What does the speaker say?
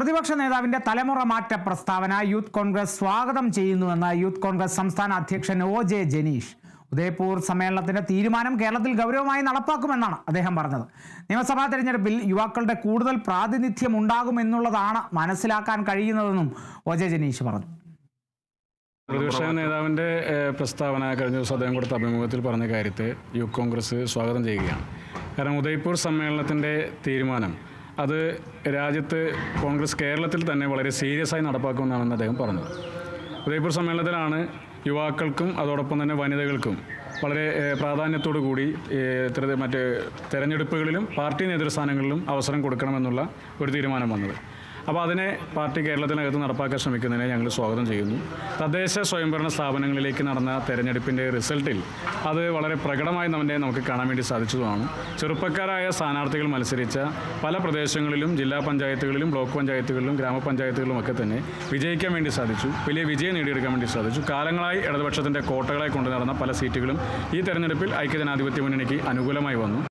പ്രതിപക്ഷ നേതാവിന്റെ തലമുറ മാറ്റ പ്രസ്താവന യൂത്ത് കോൺഗ്രസ് സ്വാഗതം ചെയ്യുന്നുവെന്ന് യൂത്ത് കോൺഗ്രസ് സംസ്ഥാന അധ്യക്ഷൻ ഒ ജെ ജനീഷ്. ഉദയപൂർ സമ്മേളനത്തിന്റെ തീരുമാനം കേരളത്തിൽ ഗൗരവമായി നടപ്പാക്കുമെന്നാണ് അദ്ദേഹം പറഞ്ഞത്. നിയമസഭാ തെരഞ്ഞെടുപ്പിൽ യുവാക്കളുടെ കൂടുതൽ പ്രാതിനിധ്യം ഉണ്ടാകുമെന്നുള്ളതാണ് മനസ്സിലാക്കാൻ കഴിയുന്നതെന്നും ഒ ജെ ജനീഷ് പറഞ്ഞു. പ്രതിപക്ഷ നേതാവിന്റെ പ്രസ്താവന കഴിഞ്ഞ ദിവസം അദ്ദേഹം കൊടുത്ത അഭിമുഖത്തിൽ പറഞ്ഞ കാര്യത്തെ യൂത്ത് കോൺഗ്രസ് സ്വാഗതം ചെയ്യുകയാണ്. കാരണം ഉദയ്പൂർ സമ്മേളനത്തിന്റെ തീരുമാനം അത് രാജ്യത്ത് കോൺഗ്രസ് കേരളത്തിൽ തന്നെ വളരെ സീരിയസ് ആയി നടപ്പാക്കുമെന്നാണെന്ന് അദ്ദേഹം പറഞ്ഞത്. ഉദയ്പൂർ സമ്മേളനത്തിലാണ് യുവാക്കൾക്കും അതോടൊപ്പം തന്നെ വനിതകൾക്കും വളരെ പ്രാധാന്യത്തോടു കൂടി മറ്റ് തെരഞ്ഞെടുപ്പുകളിലും പാർട്ടി നേതൃസ്ഥാനങ്ങളിലും അവസരം കൊടുക്കണമെന്നുള്ള ഒരു തീരുമാനം വന്നത്. അപ്പോൾ അതിനെ പാർട്ടി കേരളത്തിനകത്ത് നടപ്പാക്കാൻ ശ്രമിക്കുന്നതിനെ ഞങ്ങൾ സ്വാഗതം ചെയ്യുന്നു. തദ്ദേശ സ്വയംഭരണ സ്ഥാപനങ്ങളിലേക്ക് നടന്ന തെരഞ്ഞെടുപ്പിന്റെ റിസൾട്ടിൽ അത് വളരെ പ്രകടമായി നമ്മുടെ നമുക്ക് കാണാൻ വേണ്ടി സാധിച്ചതുമാണ്. ചെറുപ്പക്കാരായ സ്ഥാനാർത്ഥികൾ മത്സരിച്ച പല പ്രദേശങ്ങളിലും ജില്ലാ പഞ്ചായത്തുകളിലും ബ്ലോക്ക് പഞ്ചായത്തുകളിലും ഗ്രാമപഞ്ചായത്തുകളിലും ഒക്കെ തന്നെ വിജയിക്കാൻ വേണ്ടി സാധിച്ചു. വലിയ വിജയം നേടിയെടുക്കാൻ വേണ്ടി സാധിച്ചു. കാലങ്ങളായി ഇടതുപക്ഷത്തിന്റെ കോട്ടകളെ കൊണ്ടു നടന്ന പല സീറ്റുകളും ഈ തെരഞ്ഞെടുപ്പിൽ ഐക്യജനാധിപത്യ മുന്നണിക്ക് അനുകൂലമായി വന്നു.